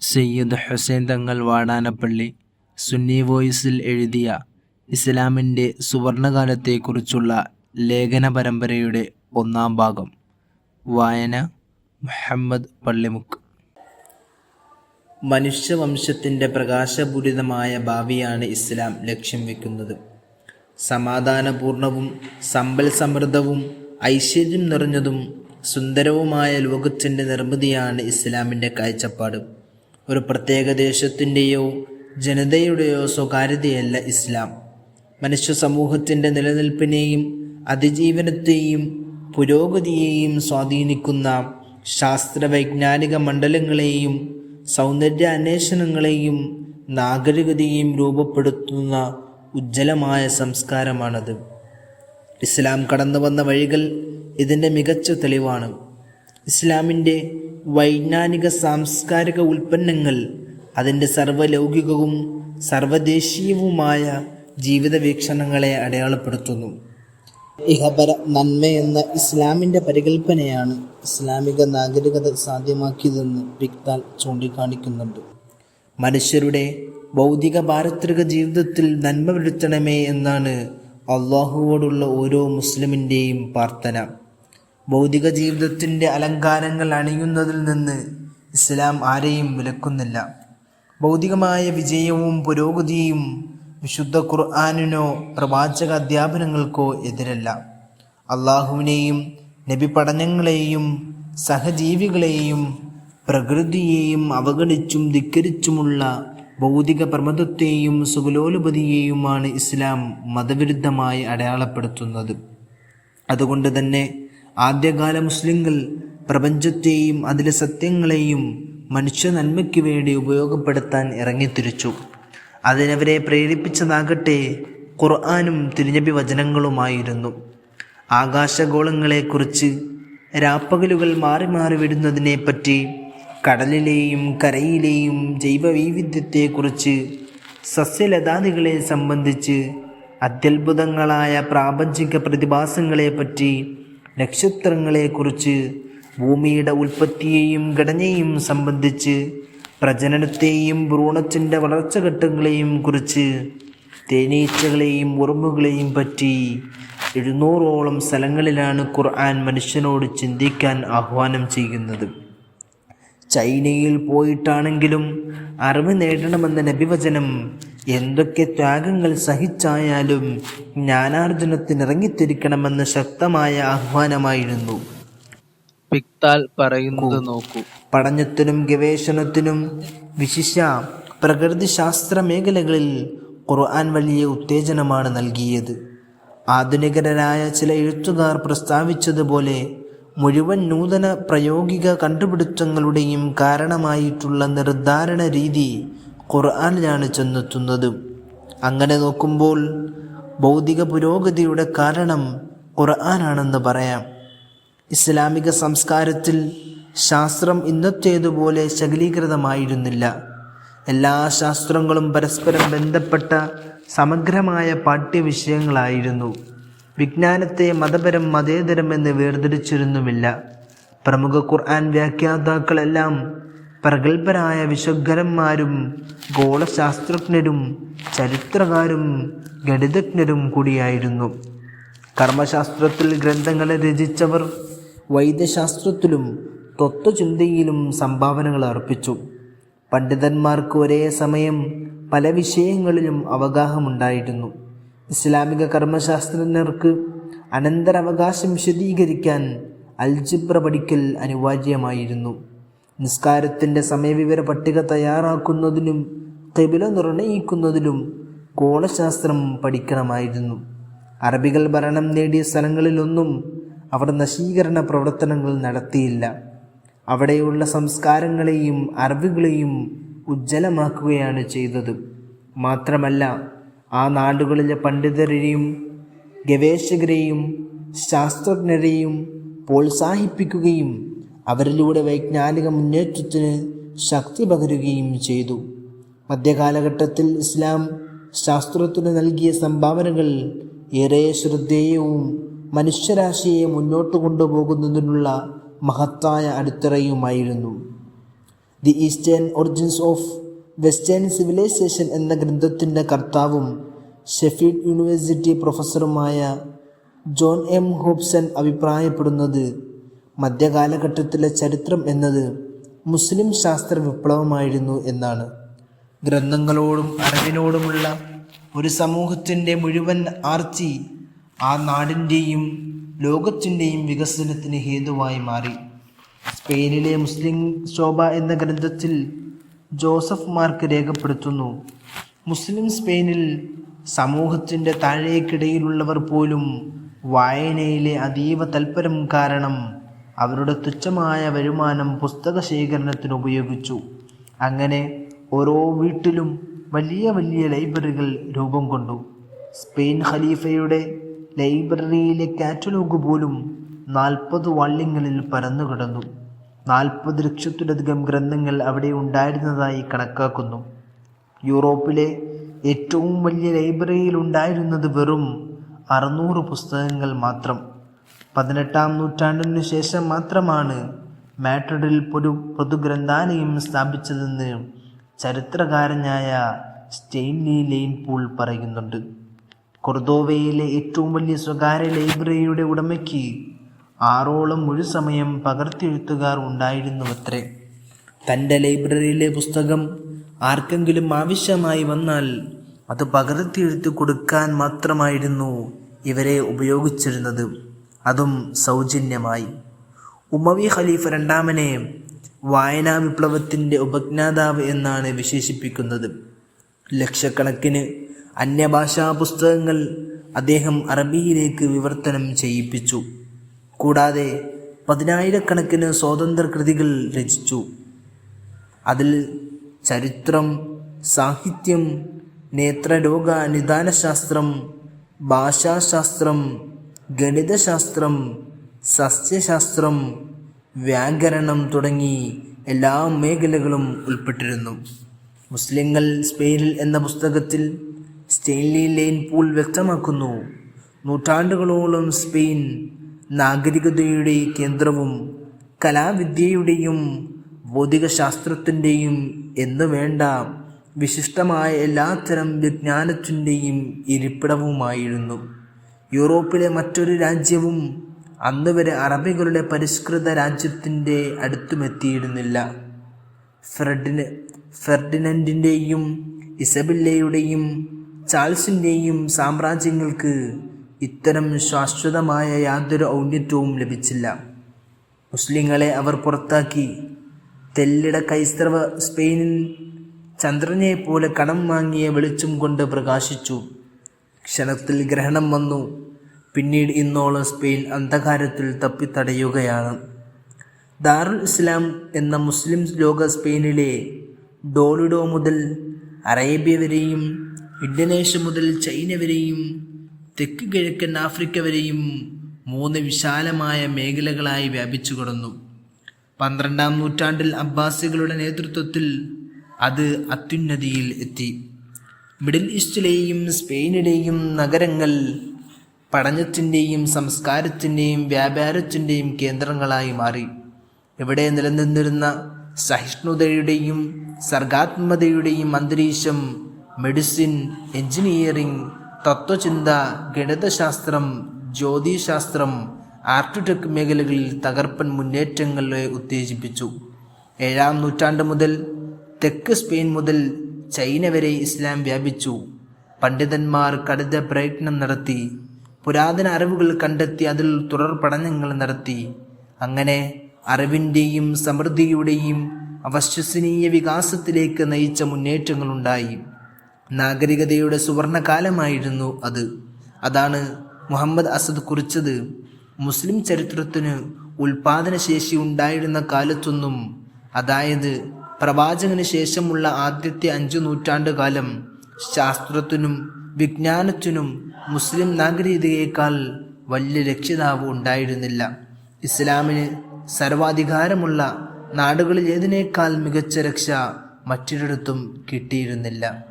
സയ്യിദ് ഹുസൈൻ തങ്ങൾ വാടാനപ്പള്ളി സുന്നി വോയിസിൽ എഴുതിയ ഇസ്ലാമിന്റെ സുവർണകാലത്തെക്കുറിച്ചുള്ള ലേഖന പരമ്പരയുടെ ഒന്നാം ഭാഗം. വായന മുഹമ്മദ് പള്ളിമുക്ക്. മനുഷ്യവംശത്തിന്റെ പ്രകാശപൂരിതമായ ഭാവിയാണ് ഇസ്ലാം ലക്ഷ്യം വെക്കുന്നത്. സമാധാനപൂർണവും സമ്പൽ സമൃദ്ധവും ഐശ്വര്യം നിറഞ്ഞതും സുന്ദരവുമായ ലോകത്തിന്റെ നിർമ്മിതിയാണ് ഇസ്ലാമിന്റെ കാഴ്ചപ്പാട്. ഒരു പ്രത്യേക ദേശത്തിന്റെയോ ജനതയുടെയോ സ്വകാര്യതയല്ല ഇസ്ലാം. മനുഷ്യ സമൂഹത്തിന്റെ നിലനിൽപ്പിനെയും അതിജീവനത്തെയും പുരോഗതിയെയും സ്വാധീനിക്കുന്ന ശാസ്ത്രവൈജ്ഞാനിക മണ്ഡലങ്ങളെയും സൗന്ദര്യ അന്വേഷണങ്ങളെയും നാഗരികതയെയും രൂപപ്പെടുത്തുന്ന ഉജ്ജ്വലമായ സംസ്കാരമാണത്. ഇസ്ലാം കടന്നു വന്ന വഴികൾ ഇതിന്റെ മികച്ച തെളിവാണ്. ഇസ്ലാമിന്റെ വൈജ്ഞാനിക സാംസ്കാരിക ഉൽപ്പന്നങ്ങൾ അതിന്റെ സർവലൗകികവും സർവദേശീയവുമായ ജീവിത വീക്ഷണങ്ങളെ അടയാളപ്പെടുത്തുന്നു. ഇഹപര നന്മയെന്ന ഇസ്ലാമിന്റെ പരികൽപ്പനയാണ് ഇസ്ലാമിക നാഗരികത സാധ്യമാക്കിയതെന്ന് വിക്താൽ ചൂണ്ടിക്കാണിക്കുന്നുണ്ട്. മനുഷ്യരുടെ ഭൗതിക പാരത്രിക ജീവിതത്തിൽ നന്മ വരുത്തണമേ എന്നാണ് അള്ളാഹുവോടുള്ള ഓരോ മുസ്ലിമിന്റെയും പ്രാർത്ഥന. ഭൗതിക ജീവിതത്തിന്റെ അലങ്കാരങ്ങൾ അണിയുന്നതിൽ നിന്ന് ഇസ്ലാം ആരെയും വിലക്കുന്നില്ല. ഭൗതികമായ വിജയവും പുരോഗതിയും വിശുദ്ധ ഖുർആാനിനോ പ്രവാചക അധ്യാപനങ്ങൾക്കോ എതിരല്ല. അള്ളാഹുവിനെയും നബി പഠനങ്ങളെയും സഹജീവികളെയും പ്രകൃതിയെയും അവഗണിച്ചും ധിക്കരിച്ചുമുള്ള ഭൗതിക പ്രമദത്തെയും സുഗലോലുപതിയെയുമാണ് ഇസ്ലാം മതവിരുദ്ധമായി അടയാളപ്പെടുത്തുന്നത്. അതുകൊണ്ട് തന്നെ ആദ്യകാല മുസ്ലിങ്ങൾ പ്രപഞ്ചത്തെയും അതിലെ സത്യങ്ങളെയും മനുഷ്യ നന്മയ്ക്ക് വേണ്ടി ഉപയോഗപ്പെടുത്താൻ ഇറങ്ങിത്തിരിച്ചു. അതിനവരെ പ്രേരിപ്പിച്ചതാകട്ടെ ഖുർആാനും തിരുനബി വചനങ്ങളുമായിരുന്നു. ആകാശഗോളങ്ങളെക്കുറിച്ച് രാപ്പകലുകൾ മാറി മാറി വിടുന്നതിനെപ്പറ്റി കടലിലെയും കരയിലെയും ജൈവവൈവിധ്യത്തെക്കുറിച്ച് സസ്യലതാദികളെ സംബന്ധിച്ച് അത്യത്ഭുതങ്ങളായ പ്രാപഞ്ചിക പ്രതിഭാസങ്ങളെപ്പറ്റി നക്ഷത്രങ്ങളെക്കുറിച്ച് ഭൂമിയുടെ ഉൽപ്പത്തിയെയും ഘടനയെയും സംബന്ധിച്ച് പ്രജനനത്തെയും ഭ്രൂണത്തിന്റെ വളർച്ചഘട്ടങ്ങളെയും കുറിച്ച് തേനീച്ചകളെയും ഉറുമ്പുകളെയും പറ്റി എഴുന്നൂറോളം സ്ഥലങ്ങളിലാണ് ഖുർആൻ മനുഷ്യനോട് ചിന്തിക്കാൻ ആഹ്വാനം ചെയ്യുന്നത്. ചൈനയിൽ പോയിട്ടാണെങ്കിലും അറിവ് നേടണമെന്ന നബിവചനം എന്തൊക്കെ ത്യാഗങ്ങൾ സഹിച്ചായാലും ജ്ഞാനാർജനത്തിനിറങ്ങിത്തിരിക്കണമെന്ന ശക്തമായ ആഹ്വാനമായിരുന്നു. പിക്താൽ പറയുന്നത് നോക്കൂ. പഠനത്തിനും ഗവേഷണത്തിനും വിശിഷ്യ പ്രകൃതിശാസ്ത്ര മേഖലകളിൽ ഖുർആൻ വലിയ ഉത്തേജനമാണ് നൽകിയത്. ആധുനികരായ ചില എഴുത്തുകാർ പ്രസ്താവിച്ചതുപോലെ മുഴുവൻ നൂതന പ്രായോഗിക കണ്ടുപിടുത്തങ്ങളുടെയും കാരണമായിട്ടുള്ള നിർദ്ധാരണ രീതി ഖുർആനിലാണ് ചെന്നെത്തുന്നത്. അങ്ങനെ നോക്കുമ്പോൾ ഭൗതിക പുരോഗതിയുടെ കാരണം ഖുർആനാണെന്ന് പറയാം. ഇസ്ലാമിക സംസ്കാരത്തിൽ ശാസ്ത്രം ഇന്നത്തേതുപോലെ ശകലീകൃതമായിരുന്നില്ല. എല്ലാ ശാസ്ത്രങ്ങളും പരസ്പരം ബന്ധപ്പെട്ട സമഗ്രമായ പാഠ്യവിഷയങ്ങളായിരുന്നു. വിജ്ഞാനത്തെ മതപരം മതേതരം എന്ന് വേർതിരിച്ചിരുന്നുമില്ല. പ്രമുഖ ഖുർആൻ വ്യാഖ്യാതാക്കളെല്ലാം പ്രഗത്ഭരായ വിശ്വഗ്രന്മാരും ഗോളശാസ്ത്രജ്ഞരും ചരിത്രകാരും ഗണിതജ്ഞരും കൂടിയായിരുന്നു. കർമ്മശാസ്ത്രത്തിൽ ഗ്രന്ഥങ്ങളെ രചിച്ചവർ വൈദ്യശാസ്ത്രത്തിലും തത്വചിന്തയിലും സംഭാവനകൾ അർപ്പിച്ചു. പണ്ഡിതന്മാർക്ക് ഒരേ സമയം പല വിഷയങ്ങളിലും അവഗാഹമുണ്ടായിരുന്നു. ഇസ്ലാമിക കർമ്മശാസ്ത്രജ്ഞർക്ക് അനന്തരാവകാശം വിശദീകരിക്കാൻ അൽജിബ്ര പഠിക്കൽ അനിവാര്യമായിരുന്നു. നിസ്കാരത്തിന്റെ സമയവിവര പട്ടിക തയ്യാറാക്കുന്നതിനും കബില നിർണയിക്കുന്നതിലും ഗോളശാസ്ത്രം പഠിക്കണമായിരുന്നു. അറബികൾ ഭരണം നേടിയ സ്ഥലങ്ങളിലൊന്നും അവർ നശീകരണ പ്രവർത്തനങ്ങൾ നടത്തിയില്ല. അവിടെയുള്ള സംസ്കാരങ്ങളെയും അറിവുകളെയും ഉജ്ജ്വലമാക്കുകയാണ് ചെയ്തത്. മാത്രമല്ല ആ നാടുകളിലെ പണ്ഡിതരെയും ഗവേഷകരെയും ശാസ്ത്രജ്ഞരെയും പ്രോത്സാഹിപ്പിക്കുകയും അവരിലൂടെ വൈജ്ഞാനിക മുന്നേറ്റത്തിന് ശക്തി പകരുകയും ചെയ്തു. മധ്യകാലഘട്ടത്തിൽ ഇസ്ലാം ശാസ്ത്രത്തിന് നൽകിയ സംഭാവനകൾ ഏറെ ശ്രദ്ധേയവും മനുഷ്യരാശിയെ മുന്നോട്ട് കൊണ്ടുപോകുന്നതിനുള്ള മഹത്തായ അടിത്തറയുമായിരുന്നു. The eastern origins of western civilization എന്ന ഗ്രന്ഥത്തിന്റെ കർത്താവും ഷെഫീഡ് യൂണിവേഴ്സിറ്റി പ്രൊഫസറുമായ ജോൺ എം ഹോബ്സൺ അഭിപ്രായപ്പെടുന്നത് മധ്യകാലഘട്ടത്തിലെ ചരിത്രം എന്നത് മുസ്ലിം ശാസ്ത്ര വിപ്ലവമായിരുന്നു എന്നാണ്. ഗ്രന്ഥങ്ങളോടും അറിവിനോടുമുള്ള ഒരു സമൂഹത്തിന്റെ മുഴുവൻ ആർച്ചി ആ നാടിന്റെയും ലോകത്തിന്റെയും വികസനത്തിന് ഹേതുവായി മാറി. സ്പെയിനിലെ മുസ്ലിം ശോഭ എന്ന ഗ്രന്ഥത്തിൽ ജോസഫ് മാർക്ക് രേഖപ്പെടുത്തുന്നു. മുസ്ലിം സ്പെയിനിൽ സമൂഹത്തിന്റെ താഴേക്കിടയിലുള്ളവർ പോലും വായനയിലെ അതീവ തൽപരം കാരണം അവരുടെ തുച്ഛമായ വരുമാനം പുസ്തക ശേഖരണത്തിന് ഉപയോഗിച്ചു. അങ്ങനെ ഓരോ വീട്ടിലും വലിയ വലിയ ലൈബ്രറികൾ രൂപം കൊണ്ടു. സ്പെയിൻ ഖലീഫയുടെ ലൈബ്രറിയിലെ കാറ്റലോഗ് പോലും നാൽപ്പത് വള്ളിങ്ങളിൽ പരന്നുകിടന്നു. നാൽപ്പത് ലക്ഷത്തിലധികം ഗ്രന്ഥങ്ങൾ അവിടെ ഉണ്ടായിരുന്നതായി കണക്കാക്കുന്നു. യൂറോപ്പിലെ ഏറ്റവും വലിയ ലൈബ്രറിയിൽ ഉണ്ടായിരുന്നത് വെറും അറുന്നൂറ് പുസ്തകങ്ങൾ മാത്രം. പതിനെട്ടാം നൂറ്റാണ്ടിനു ശേഷം മാത്രമാണ് മാട്രിഡിൽ പൊതു പൊതുഗ്രന്ഥാലയം സ്ഥാപിച്ചതെന്ന് ചരിത്രകാരനായ സ്റ്റെയിൻലി ലെയിൻ പൂൾ പറയുന്നുണ്ട്. കൊർദോവയിലെ ഏറ്റവും വലിയ സ്വകാര്യ ലൈബ്രറിയുടെ ഉടമയ്ക്ക് ആറോളം മുഴുസമയം പകർത്തിയെഴുത്തുകാർ ഉണ്ടായിരുന്നുവത്രേ. തന്റെ ലൈബ്രറിയിലെ പുസ്തകം ആർക്കെങ്കിലും ആവശ്യമായി വന്നാൽ അത് പകർത്തിയെഴുത്ത് കൊടുക്കാൻ മാത്രമായിരുന്നു ഇവരെ ഉപയോഗിച്ചിരുന്നത്. അതും സൗജന്യമായി. ഉമവി ഖലീഫ രണ്ടാമനെ വായനാ വിപ്ലവത്തിന്റെ ഉപജ്ഞാതാവ് എന്നാണ് വിശേഷിപ്പിക്കുന്നത്. ലക്ഷക്കണക്കിന് അന്യഭാഷാ പുസ്തകങ്ങൾ അദ്ദേഹം അറബിയിലേക്ക് വിവർത്തനം ചെയ്യിപ്പിച്ചു. കൂടാതെ പതിനായിരക്കണക്കിന് സ്വാതന്ത്ര്യ കൃതികൾ രചിച്ചു. അതിൽ ചരിത്രം സാഹിത്യം നേത്രരോഗ നിദാനശാസ്ത്രം ഭാഷാശാസ്ത്രം ഗണിതശാസ്ത്രം സസ്യശാസ്ത്രം വ്യാകരണം തുടങ്ങി എല്ലാ മേഖലകളും ഉൾപ്പെട്ടിരുന്നു. മുസ്ലിങ്ങൾ സ്പെയിനിൽ എന്ന പുസ്തകത്തിൽ സ്റ്റെയിൻലി ലെയിൻ പൂൾ വ്യക്തമാക്കുന്നു. നൂറ്റാണ്ടുകളോളം സ്പെയിൻ നാഗരികതയുടെ കേന്ദ്രവും കലാവിദ്യയുടെയും ഭൗതികശാസ്ത്രത്തിന്റെയും എന്നു വേണ്ട വിശിഷ്ടമായ എല്ലാത്തരം വിജ്ഞാനത്തിന്റെയും ഇരിപ്പിടവുമായിരുന്നു. യൂറോപ്പിലെ മറ്റൊരു രാജ്യവും അന്നുവരെ അറബികളുടെ പരിഷ്കൃത രാജ്യത്തിന്റെ അടുത്തുമെത്തിയിരുന്നില്ല. ഫെർഡിന ഫെർഡിനൻഡിന്റെയും ഇസബില്ലയുടെയും ചാൾസിന്റെയും സാമ്രാജ്യങ്ങൾക്ക് ഇത്തരം ശാശ്വതമായ യാതൊരു ഔന്നത്യവും ലഭിച്ചില്ല. മുസ്ലിങ്ങളെ അവർ പുറത്താക്കി. തെല്ലിട ക്രൈസ്തവ സ്പെയിനിൽ ചന്ദ്രനെ പോലെ കടം വാങ്ങിയ വെളിച്ചം കൊണ്ട് പ്രകാശിച്ചു. ക്ഷണത്തിൽ ഗ്രഹണം വന്നു. പിന്നീട് ഇന്നോളം സ്പെയിൻ അന്ധകാരത്തിൽ തപ്പിത്തടയുകയാണ്. ദാറുൽ ഇസ്ലാം എന്ന മുസ്ലിം ലോക സ്പെയിനിലെ ഡോളിഡോ മുതൽ അറേബ്യ വരെയും ഇന്തോനേഷ്യ മുതൽ ചൈന വരെയും തെക്ക് കിഴക്കൻ ആഫ്രിക്ക വരെയും മൂന്ന് വിശാലമായ മേഖലകളായി വ്യാപിച്ചു കിടന്നു. പന്ത്രണ്ടാം നൂറ്റാണ്ടിൽ അബ്ബാസികളുടെ നേതൃത്വത്തിൽ അത് അത്യുന്നതിയിൽ എത്തി. മിഡിൽ ഈസ്റ്റിലെയും സ്പെയിനിലെയും നഗരങ്ങൾ പഠനത്തിന്റെയും സംസ്കാരത്തിന്റെയും വ്യാപാരത്തിന്റെയും കേന്ദ്രങ്ങളായി മാറി. ഇവിടെ നിലനിന്നിരുന്ന സഹിഷ്ണുതയുടെയും സർഗാത്മതയുടെയും അന്തരീക്ഷം മെഡിസിൻ എഞ്ചിനീയറിംഗ് തത്വചിന്ത ഗണിതശാസ്ത്രം ജ്യോതിശാസ്ത്രം ആർക്കിടെക് മേഖലകളിൽ തകർപ്പൻ മുന്നേറ്റങ്ങളെ ഉത്തേജിപ്പിച്ചു. ഏഴാം നൂറ്റാണ്ട് മുതൽ തെക്ക് സ്പെയിൻ മുതൽ ചൈന വരെ ഇസ്ലാം വ്യാപിച്ചു. പണ്ഡിതന്മാർ കടുത്ത പ്രയത്നം നടത്തി പുരാതന അറിവുകൾ കണ്ടെത്തി അതിൽ തുടർ പഠനങ്ങൾ നടത്തി. അങ്ങനെ അറിവിന്റെയും സമൃദ്ധിയുടെയും അവശ്വസനീയ വികാസത്തിലേക്ക് നയിച്ച മുന്നേറ്റങ്ങളുണ്ടായി. നാഗരികതയുടെ സുവർണകാലമായിരുന്നു അത്. അതാണ് മുഹമ്മദ് അസദ് കുറിച്ചത്. മുസ്ലിം ചരിത്രത്തിന് ഉൽപാദനശേഷി ഉണ്ടായിരുന്ന കാലത്തൊന്നും അതായത് പ്രവാചകന് ശേഷമുള്ള ആദ്യത്തെ അഞ്ചു നൂറ്റാണ്ട് കാലം ശാസ്ത്രത്തിനും വിജ്ഞാനത്തിനും മുസ്ലിം നാഗരികതയേക്കാൾ വലിയ രക്ഷിതാവ് ഉണ്ടായിരുന്നില്ല. ഇസ്ലാമിന് സർവാധികാരമുള്ള നാടുകളിൽ ഏതിനേക്കാൾ മികച്ച രക്ഷ മറ്റൊരിടത്തും കിട്ടിയിരുന്നില്ല.